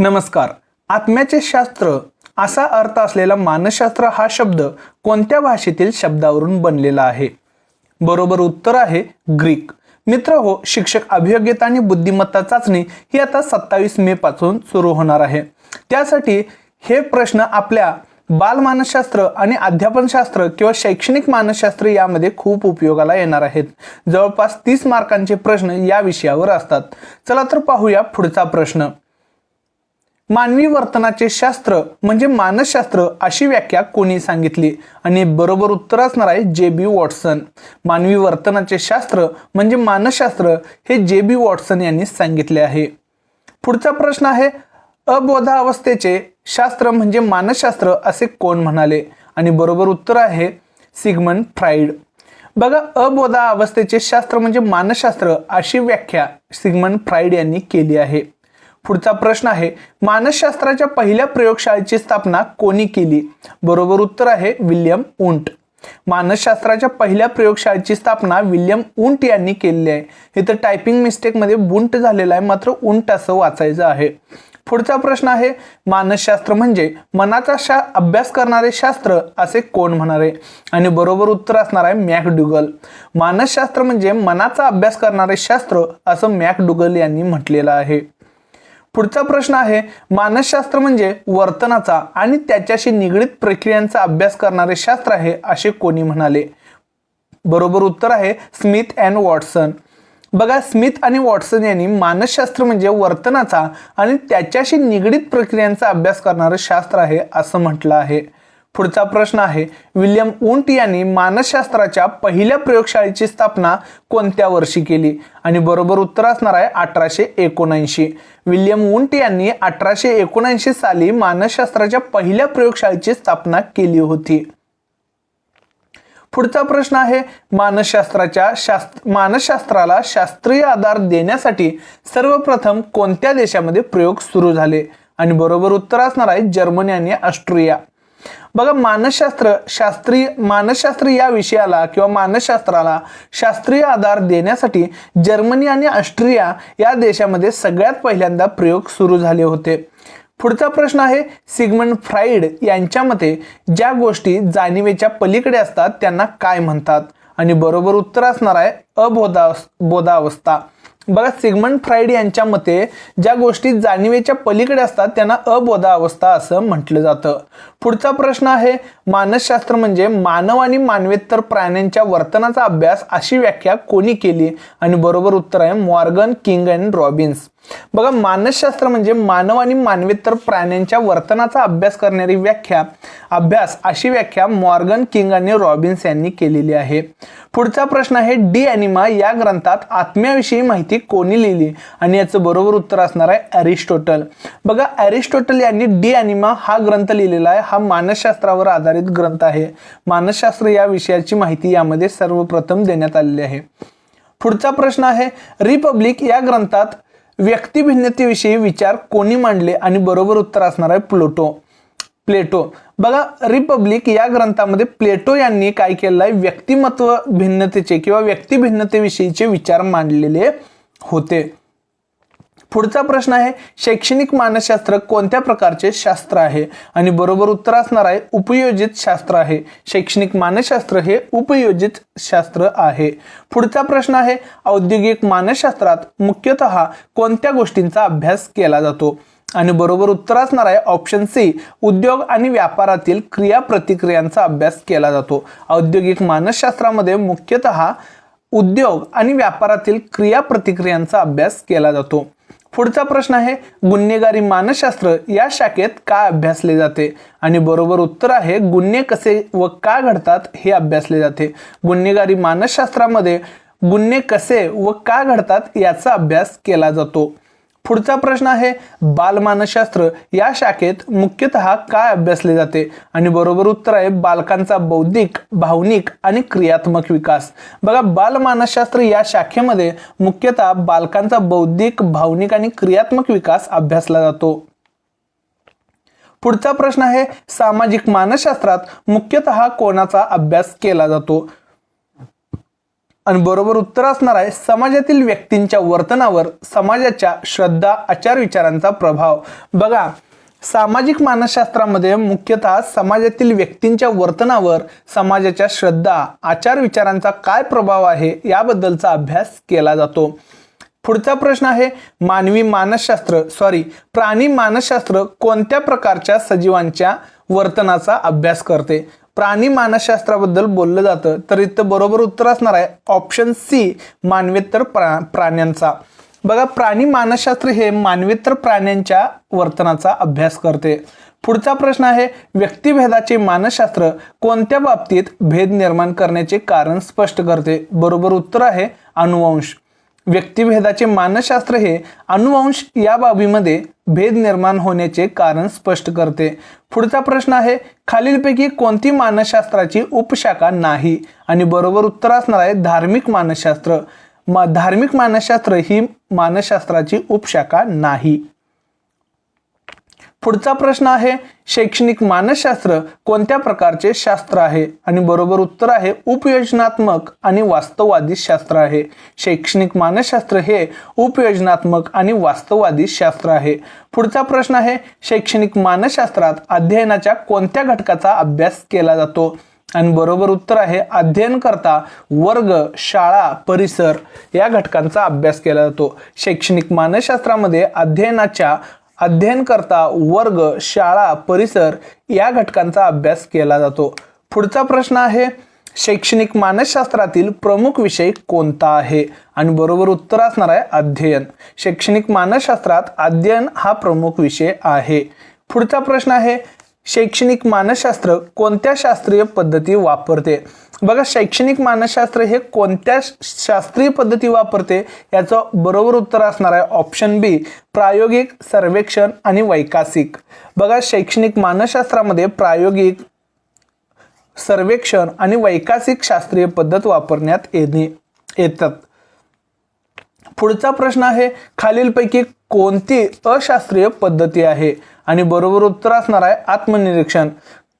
नमस्कार. आत्म्याचे शास्त्र असा अर्थ असलेला मानसशास्त्र हा शब्द कोणत्या भाषेतील शब्दावरून बनलेला आहे? बरोबर उत्तर आहे ग्रीक. मित्र हो शिक्षक अभियोग्यता आणि बुद्धिमत्ता चाचणी ही आता सत्तावीस मे पासून सुरू होणार आहे. त्यासाठी हे प्रश्न आपल्या बाल मानसशास्त्र आणि अध्यापनशास्त्र किंवा शैक्षणिक मानसशास्त्र यामध्ये खूप उपयोगाला येणार आहेत. जवळपास तीस मार्कांचे प्रश्न या विषयावर असतात. चला तर पाहूया पुढचा प्रश्न. मानवी वर्तनाचे शास्त्र म्हणजे मानसशास्त्र अशी व्याख्या कोणी सांगितली? आणि बरोबर उत्तर असणार आहे जे बी वॉटसन. मानवी वर्तनाचे शास्त्र म्हणजे मानसशास्त्र हे जे बी वॉटसन यांनी सांगितले आहे. पुढचा प्रश्न आहे अबोधावस्थेचे शास्त्र म्हणजे मानसशास्त्र असे कोण म्हणाले? आणि बरोबर उत्तर आहे सिगमन फ्राईड बघा अबोधा अवस्थेचे शास्त्र म्हणजे मानसशास्त्र अशी व्याख्या सिगमन फ्राईड यांनी केली आहे. पुढचा प्रश्न आहे मानसशास्त्राच्या पहिल्या प्रयोगशाळेची स्थापना कोणी केली? बरोबर उत्तर आहे विल्यम उंट. मानसशास्त्राच्या पहिल्या प्रयोगशाळेची स्थापना विल्यम उंट यांनी केलेली आहे. इथं टायपिंग मिस्टेकमध्ये बुंट झालेला आहे मात्र उंट असं वाचायचं आहे. पुढचा प्रश्न आहे मानसशास्त्र म्हणजे मनाचा शा अभ्यास करणारे शास्त्र असे कोण म्हणारे? आणि बरोबर उत्तर असणार आहे मॅकडुगल. मानसशास्त्र म्हणजे मनाचा अभ्यास करणारे शास्त्र असं मॅकडुगल यांनी म्हटलेलं आहे. पुढचा प्रश्न आहे मानसशास्त्र म्हणजे वर्तनाचा आणि त्याच्याशी निगडीत प्रक्रियांचा अभ्यास करणारे शास्त्र आहे असे कोणी म्हणाले? बरोबर उत्तर आहे स्मिथ अँड वॉटसन. बघा स्मिथ आणि वॉटसन यांनी मानसशास्त्र म्हणजे वर्तनाचा आणि त्याच्याशी निगडीत प्रक्रियांचा अभ्यास करणारं शास्त्र आहे असं म्हटलं आहे. पुढचा प्रश्न आहे विल्यम उंट यांनी मानसशास्त्राच्या पहिल्या प्रयोगशाळेची स्थापना कोणत्या वर्षी केली? आणि बरोबर उत्तर असणार आहे अठराशे एकोणऐंशी. विल्यम उंट यांनी अठराशे एकोणऐंशी साली मानसशास्त्राच्या पहिल्या प्रयोगशाळेची स्थापना केली होती. पुढचा प्रश्न आहे मानसशास्त्राच्या शास्त्र मानसशास्त्राला शास्त्रीय आधार देण्यासाठी सर्वप्रथम कोणत्या देशामध्ये प्रयोग सुरू झाले? आणि बरोबर उत्तर असणार आहे जर्मनी आणि ऑस्ट्रिया. बघा मानसशास्त्र शास्त्रीय मानसशास्त्र या विषयाला किंवा मानसशास्त्राला शास्त्रीय आधार देण्यासाठी जर्मनी आणि ऑस्ट्रिया या देशामध्ये सगळ्यात पहिल्यांदा प्रयोग सुरू झाले होते. पुढचा प्रश्न आहे सिगमंड फ्राईड यांच्या मते ज्या गोष्टी जाणिवेच्या पलीकडे असतात त्यांना काय म्हणतात? आणि बरोबर उत्तर असणार आहे अबोधा बोधावस्था. बघा सिगमंड फ्राईड यांच्या मते ज्या गोष्टी जाणीवेच्या पलीकडे असतात त्यांना अबोधा अवस्था असं म्हटलं जातं. पुढचा प्रश्न आहे मानसशास्त्र म्हणजे मानव आणि मानवेतर प्राण्यांच्या वर्तनाचा अभ्यास अशी व्याख्या कोणी केली? आणि बरोबर उत्तर आहे मॉर्गन किंग अँड रॉबिन्स. बघा मानसशास्त्र म्हणजे मानव आणि मानवेतर प्राण्यांच्या वर्तनाचा अभ्यास करणारी व्याख्या. अभ्यास अशी व्याख्या मॉर्गन किंग आणि रॉबिन्स यांनी केलेली आहे. पुढचा प्रश्न आहे डी अॅनिमा या ग्रंथात आत्म्याविषयी माहिती कोणी लिहिली? आणि याचं बरोबर उत्तर असणार आहे अरिस्टोटल. बघा अरिस्टोटल यांनी डी अॅनिमा हा ग्रंथ लिहिलेला आहे. हा मानसशास्त्रावर आधारित ग्रंथ आहे. मानसशास्त्र या विषयाची माहिती यामध्ये सर्वप्रथम देण्यात आलेली आहे. पुढचा प्रश्न आहे रिपब्लिक या ग्रंथात व्यक्तिभिन्नतेविषयी विचार कोणी मांडले आणि बरोबर उत्तर असणार आहे प्लोटो. प्लेटो. बघा रिपब्लिक या ग्रंथामध्ये प्लेटो यांनी काय केलं आहे? व्यक्तिमत्व भिन्नतेचे किंवा व्यक्तिभिन्नतेविषयीचे विचार मांडलेले होते. पुढचा प्रश्न आहे शैक्षणिक मानसशास्त्र कोणत्या प्रकारचे शास्त्र आहे? आणि बरोबर उत्तर असणार आहे उपयोजित शास्त्र आहे. शैक्षणिक मानसशास्त्र हे उपयोजित शास्त्र आहे. पुढचा प्रश्न आहे औद्योगिक मानसशास्त्रात मुख्यतः कोणत्या गोष्टींचा अभ्यास केला जातो? आणि बरोबर उत्तर असणार आहे ऑप्शन सी उद्योग आणि व्यापारातील क्रिया प्रतिक्रियांचा अभ्यास केला जातो. औद्योगिक मानसशास्त्रामध्ये मुख्यतः उद्योग आणि व्यापारातील क्रिया प्रतिक्रियांचा अभ्यास केला जातो. पुढचा प्रश्न आहे गुन्हेगारी मानसशास्त्र या शाखेत का अभ्यासले जाते? आणि बरोबर उत्तर आहे गुन्हे कसे व का घडतात हे अभ्यासले जाते. गुन्हेगारी मानसशास्त्रामध्ये गुन्हे कसे व का घडतात याचा अभ्यास केला जातो. पुढचा प्रश्न आहे बालमानसशास्त्र. या शाखेत मुख्यतः काय अभ्यासले जाते? आणि बरोबर उत्तर आहे बालकांचा बौद्धिक भावनिक आणि क्रियात्मक विकास. बघा बालमानसशास्त्र या शाखेमध्ये मुख्यतः बालकांचा बौद्धिक भावनिक आणि क्रियात्मक विकास अभ्यासला जातो. पुढचा प्रश्न आहे सामाजिक मानसशास्त्रात मुख्यतः कोणाचा अभ्यास केला जातो? आणि बरोबर उत्तर असणार आहे समाजातील व्यक्तींच्या वर्तनावर समाजाच्या श्रद्धा आचार विचारांचा प्रभाव. बघा सामाजिक मानसशास्त्रामध्ये मुख्यतः समाजातील व्यक्तींच्या वर्तनावर समाजाच्या श्रद्धा आचार विचारांचा काय प्रभाव आहे याबद्दलचा अभ्यास केला जातो. पुढचा प्रश्न आहे मानवी मानसशास्त्र सॉरी प्राणी मानसशास्त्र कोणत्या प्रकारच्या सजीवांच्या वर्तनाचा अभ्यास करते? प्राणी मानसशास्त्राबद्दल बोललं जातं तर इथं बरोबर उत्तर असणार आहे ऑप्शन सी मानवेतर प्रा प्राण्यांचा. बघा प्राणी मानसशास्त्र हे मानवेतर प्राण्यांच्या वर्तनाचा अभ्यास करते. पुढचा प्रश्न आहे व्यक्तिभेदाचे मानसशास्त्र कोणत्या बाबतीत भेद निर्माण करण्याचे कारण स्पष्ट करते? बरोबर उत्तर आहे अनुवंश. व्यक्तिभेदाचे मानसशास्त्र हे अनुवंश या बाबीमध्ये भेद निर्माण होण्याचे कारण स्पष्ट करते. पुढचा प्रश्न आहे खालीलपैकी कोणती मानसशास्त्राची उपशाखा नाही? आणि बरोबर उत्तर असणार आहे धार्मिक मानसशास्त्र. मा धार्मिक मानसशास्त्र ही मानसशास्त्राची उपशाखा नाही. पुढचा प्रश्न आहे शैक्षणिक मानसशास्त्र कोणत्या प्रकारचे शास्त्र आहे? आणि बरोबर उत्तर आहे उपयोजनात्मक आणि वास्तववादी शास्त्र आहे. शैक्षणिक मानसशास्त्र हे उपयोजनात्मक आणि वास्तववादी शास्त्र आहे. पुढचा प्रश्न आहे शैक्षणिक मानसशास्त्रात अध्ययनाच्या कोणत्या घटकाचा अभ्यास केला जातो? आणि बरोबर उत्तर आहे अध्ययन करता वर्ग शाळा परिसर या घटकांचा अभ्यास केला जातो. शैक्षणिक मानसशास्त्रामध्ये अध्ययनाच्या अध्ययनकर्ता वर्ग शाळा परिसर या घटकांचा अभ्यास केला जातो. पुढचा प्रश्न आहे शैक्षणिक मानसशास्त्रातील प्रमुख विषय कोणता आहे? आणि बरोबर उत्तर असणार आहे अध्ययन. शैक्षणिक मानसशास्त्रात अध्ययन हा प्रमुख विषय आहे. पुढचा प्रश्न आहे शैक्षणिक मानसशास्त्र कोणत्या शास्त्रीय पद्धती वापरते? बघा शैक्षणिक मानसशास्त्र हे कोणत्या शास्त्रीय पद्धती वापरते याचं बरोबर उत्तर असणार आहे ऑप्शन बी प्रायोगिक सर्वेक्षण आणि वैकासिक. बघा शैक्षणिक मानसशास्त्रामध्ये प्रायोगिक सर्वेक्षण आणि वैकासिक शास्त्रीय पद्धत वापरण्यात येणे येतात. पुढचा प्रश्न आहे खालीलपैकी कोणती अशास्त्रीय पद्धती आहे? आणि बरोबर उत्तर असणार आहे आत्मनिरीक्षण.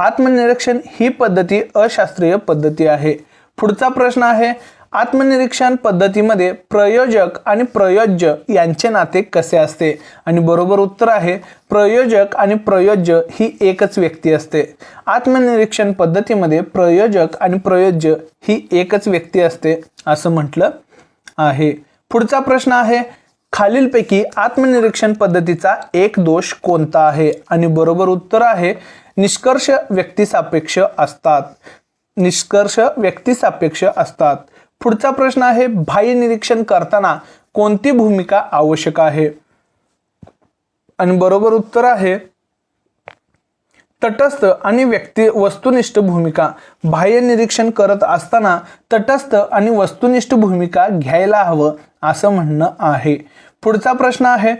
आत्मनिरीक्षण ही पद्धती अशास्त्रीय पद्धती आहे. पुढचा प्रश्न आहे आत्मनिरीक्षण पद्धतीमध्ये प्रयोजक आणि प्रयोज्य यांचे नाते कसे असते? आणि बरोबर उत्तर आहे प्रयोजक आणि प्रयोज्य ही एकच व्यक्ती असते. आत्मनिरीक्षण पद्धतीमध्ये प्रयोजक आणि प्रयोज्य ही एकच व्यक्ती असते असं म्हटलं आहे. पुढचा प्रश्न आहे खालीलपैकी आत्मनिरीक्षण पद्धतीचा एक दोष कोणता आहे? आणि बरोबर उत्तर आहे निष्कर्ष व्यक्तिसापेक्ष असतात. निष्कर्ष व्यक्तिसापेक्ष असतात. पुढचा प्रश्न आहे बाह्य निरीक्षण करताना कोणती भूमिका आवश्यक आहे? आणि बरोबर उत्तर आहे तटस्थ आणि व्यक्ती वस्तुनिष्ठ भूमिका. बाह्य निरीक्षण करत असताना तटस्थ आणि वस्तुनिष्ठ भूमिका घ्यायला हवं असं म्हणणं आहे. पुढचा प्रश्न आहे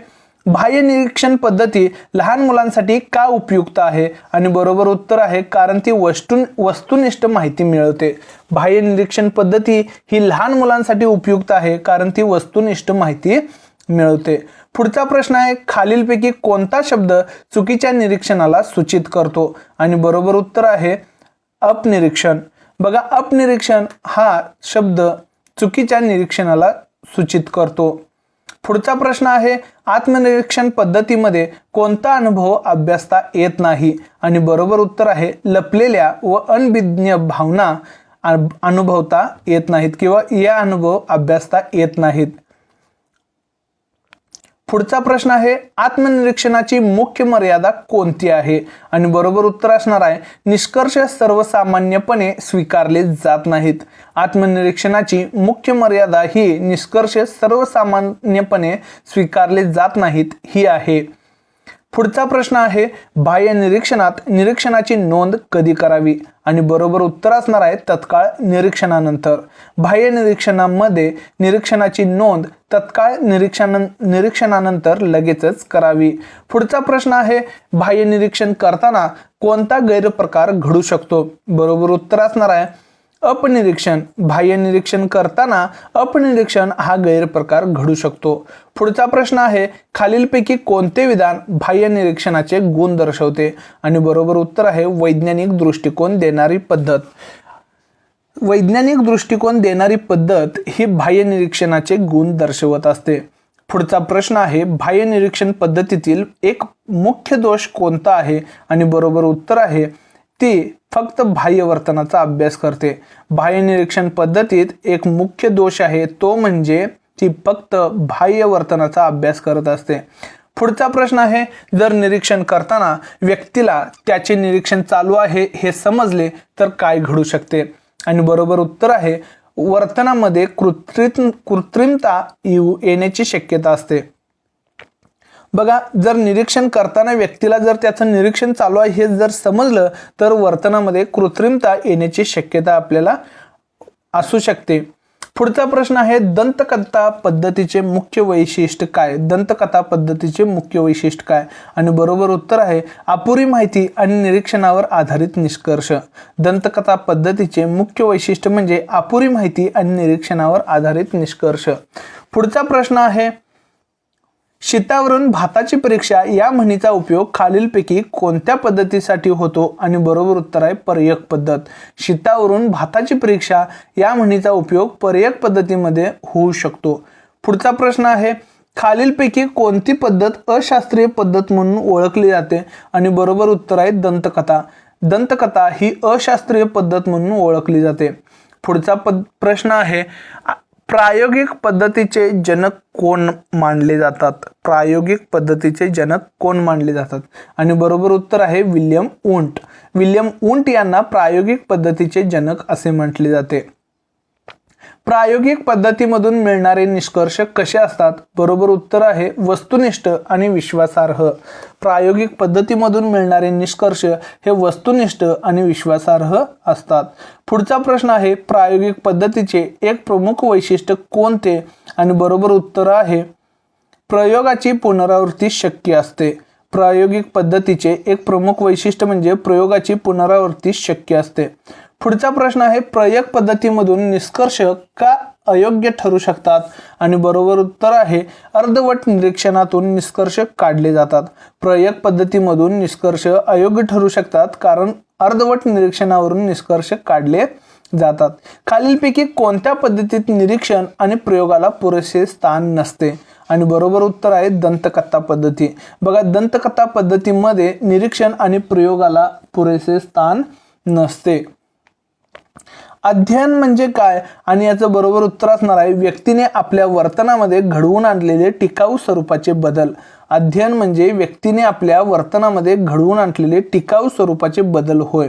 बाह्य निरीक्षण पद्धती लहान मुलांसाठी का उपयुक्त आहे? आणि बरोबर उत्तर आहे कारण ती वस्तू वस्तुनिष्ठ माहिती मिळवते बाह्य निरीक्षण पद्धती ही लहान मुलांसाठी उपयुक्त आहे कारण ती वस्तुनिष्ठ माहिती मिळवते पुढचा प्रश्न आहे खालीलपैकी कोणता शब्द चुकीच्या निरीक्षणाला सूचित करतो? आणि बरोबर उत्तर आहे अपनिरीक्षण. बघा अपनिरीक्षण हा शब्द चुकीच्या निरीक्षणाला सूचित करतो. पुढचा प्रश्न आहे आत्मनिरीक्षण पद्धतीमध्ये कोणता अनुभव अभ्यासता येत नाही? आणि बरोबर उत्तर आहे लपलेल्या व अनभिज्ञ भावना अनुभवता येत नाहीत किंवा या अनुभव अभ्यासता येत नाहीत. पुढचा प्रश्न आहे आत्मनिरीक्षणाची मुख्य मर्यादा कोणती आहे? आणि बरोबर उत्तर असणार आहे निष्कर्ष सर्वसामान्यपणे स्वीकारले जात नाहीत. आत्मनिरीक्षणाची मुख्य मर्यादा ही निष्कर्ष सर्वसामान्यपणे स्वीकारले जात नाहीत ही आहे. पुढचा प्रश्न आहे बाह्य निरीक्षणात निरीक्षणाची नोंद कधी करावी? आणि बरोबर उत्तर असणार आहे तत्काळ निरीक्षणानंतर. बाह्य निरीक्षणामध्ये निरीक्षणाची नोंद तत्काळ निरीक्षण निरीक्षणानंतर लगेचच करावी. पुढचा प्रश्न आहे बाह्य निरीक्षण करताना कोणता गैरप्रकार घडू शकतो? बरोबर उत्तर असणार आहे अपनिरीक्षण बाह्य निरीक्षण करताना अपनिरीक्षण हा गैरप्रकार घडू शकतो. पुढचा प्रश्न आहे खालीलपैकी कोणते विधान बाह्य निरीक्षणाचे गुण दर्शवते? आणि बरोबर उत्तर आहे वैज्ञानिक दृष्टिकोन देणारी पद्धत. वैज्ञानिक दृष्टिकोन देणारी पद्धत ही बाह्य निरीक्षणाचे गुण दर्शवत असते. पुढचा प्रश्न आहे बाह्य निरीक्षण पद्धतीतील एक मुख्य दोष कोणता आहे? आणि बरोबर उत्तर आहे ती फक्त बाह्य वर्तनाचा अभ्यास करते. बाह्य निरीक्षण पद्धतीत एक मुख्य दोष आहे तो म्हणजे ती फक्त बाह्य वर्तनाचा अभ्यास करत असते. पुढचा प्रश्न आहे जर निरीक्षण करताना व्यक्तीला त्याचे निरीक्षण चालू आहे हे समजले तर काय घडू शकते? आणि बरोबर उत्तर आहे वर्तनामध्ये कृत्रिम कृत्रिमता येऊ येण्याची शक्यता असते. बघा जर निरीक्षण करताना व्यक्तीला जर त्याचं निरीक्षण चालू आहे हे जर समजलं तर वर्तनामध्ये कृत्रिमता येण्याची शक्यता आपल्याला असू शकते. पुढचा प्रश्न आहे दंतकथा पद्धतीचे मुख्य वैशिष्ट्य काय? दंतकथा पद्धतीचे मुख्य वैशिष्ट्य काय? आणि बरोबर उत्तर आहे अपुरी माहिती आणि निरीक्षणावर आधारित निष्कर्ष. दंतकथा पद्धतीचे मुख्य वैशिष्ट्य म्हणजे अपुरी माहिती आणि निरीक्षणावर आधारित निष्कर्ष. पुढचा प्रश्न आहे शितावरून भाताची परीक्षा या म्हणीचा उपयोग खालीलपैकी कोणत्या पद्धतीसाठी होतो आणि बरोबर उत्तर आहे पर्यक पद्धत. शितावरून भाताची परीक्षा या म्हणीचा उपयोग पर्यक पद्धतीमध्ये होऊ शकतो. पुढचा प्रश्न आहे खालीलपैकी कोणती पद्धत अशास्त्रीय पद्धत म्हणून ओळखली जाते आणि बरोबर उत्तर आहे दंतकथा. दंतकथा ही अशास्त्रीय पद्धत म्हणून ओळखली जाते. पुढचा पद प्रश्न आहे प्रायोगिक पद्धतीचे जनक कोण मानले जातात? प्रायोगिक पद्धतीचे जनक कोण मानले जातात? आणि बरोबर उत्तर आहे विल्यम उंट विल्यम उंट यांना प्रायोगिक पद्धतीचे जनक असे म्हटले जाते. प्रायोगिक पद्धतीमधून मिळणारे निष्कर्ष कसे असतात? बरोबर उत्तर आहे वस्तुनिष्ठ आणि विश्वासार्ह. प्रायोगिक पद्धतीमधून मिळणारे निष्कर्ष हे वस्तुनिष्ठ आणि विश्वासार्ह असतात. पुढचा प्रश्न आहे प्रायोगिक पद्धतीचे एक प्रमुख वैशिष्ट्य कोणते? आणि बरोबर उत्तर आहे प्रयोगाची पुनरावृत्ती शक्य असते. प्रायोगिक पद्धतीचे एक प्रमुख वैशिष्ट्य म्हणजे प्रयोगाची पुनरावृत्ती शक्य असते. पुढचा प्रश्न आहे प्रयोग पद्धतीमधून निष्कर्ष का अयोग्य ठरू शकतात? आणि बरोबर उत्तर आहे अर्धवट निरीक्षणातून निष्कर्ष काढले जातात. प्रयोग पद्धतीमधून निष्कर्ष अयोग्य ठरू शकतात कारण अर्धवट निरीक्षणावरून निष्कर्ष काढले जातात. खालीलपैकी कोणत्या पद्धतीत निरीक्षण आणि प्रयोगाला पुरेसे स्थान नसते? आणि बरोबर उत्तर आहे दंतकथा पद्धती. बघा दंतकथा पद्धतीमध्ये निरीक्षण आणि प्रयोगाला पुरेसे स्थान नसते. अध्ययन म्हणजे काय? आणि याचं बरोबर उत्तर असणार आहे व्यक्तीने आपल्या वर्तनामध्ये घडवून आणलेले टिकाऊ स्वरूपाचे बदल. अध्ययन म्हणजे व्यक्तीने आपल्या वर्तनामध्ये घडवून आणलेले टिकाऊ स्वरूपाचे बदल होय.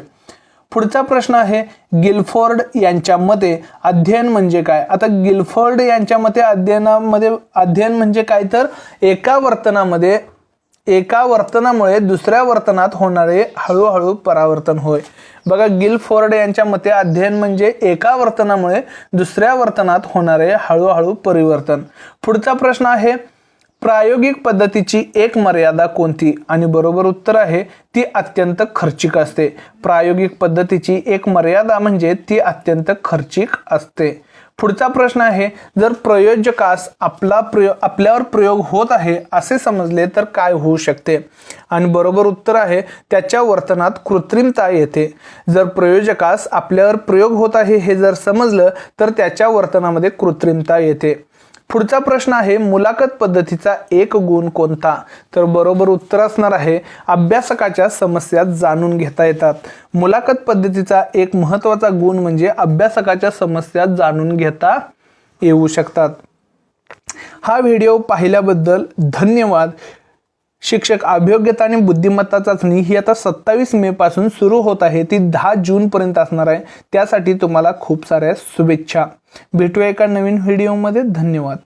पुढचा प्रश्न आहे गिलफोर्ड यांच्या मते अध्ययन म्हणजे काय? आता गिलफोर्ड यांच्या मते अध्ययनामध्ये अध्ययन म्हणजे काय? तर एका वर्तनामध्ये एका वर्तनामुळे दुसऱ्या वर्तनात होणारे हळूहळू परावर्तन होय. बघा गिल फोर्ड यांच्या मते अध्ययन म्हणजे एका वर्तनामुळे दुसऱ्या वर्तनात होणारे हळूहळू परिवर्तन. पुढचा प्रश्न आहे प्रायोगिक पद्धतीची एक मर्यादा कोणती? आणि बरोबर उत्तर आहे ती अत्यंत खर्चिक असते. प्रायोगिक पद्धतीची एक मर्यादा म्हणजे ती अत्यंत खर्चिक असते. पुढचा प्रश्न आहे जर प्रयोजकास आपला प्रयोग आपल्यावर प्रयोग होत आहे असे समजले तर काय होऊ शकते? आणि बरोबर उत्तर आहे त्याच्या वर्तनात कृत्रिमता येते. जर प्रयोजकास आपल्यावर प्रयोग होत आहे हे जर समजलं तर त्याच्या वर्तनामध्ये कृत्रिमता येते. पुढचा प्रश्न आहे मुलाखत पद्धतीचा एक गुण कोणता? तर बरोबर उत्तर असणार आहे अभ्यासकाच्या समस्या जाणून घेता येतात. मुलाखत पद्धतीचा एक महत्त्वाचा गुण म्हणजे अभ्यासकाच्या समस्या जाणून घेता येऊ शकतात. हा व्हिडिओ पाहिल्याबद्दल धन्यवाद. शिक्षक अभियोग्यता आणि बुद्धिमत्ता चाचणी ही आता सत्तावीस मे पासून सुरू होत आहे. ती दहा जून पर्यंत असणार आहे. त्यासाठी तुम्हाला खूप साऱ्या शुभेच्छा. भेटूया एका नवीन व्हिडिओमध्ये. धन्यवाद.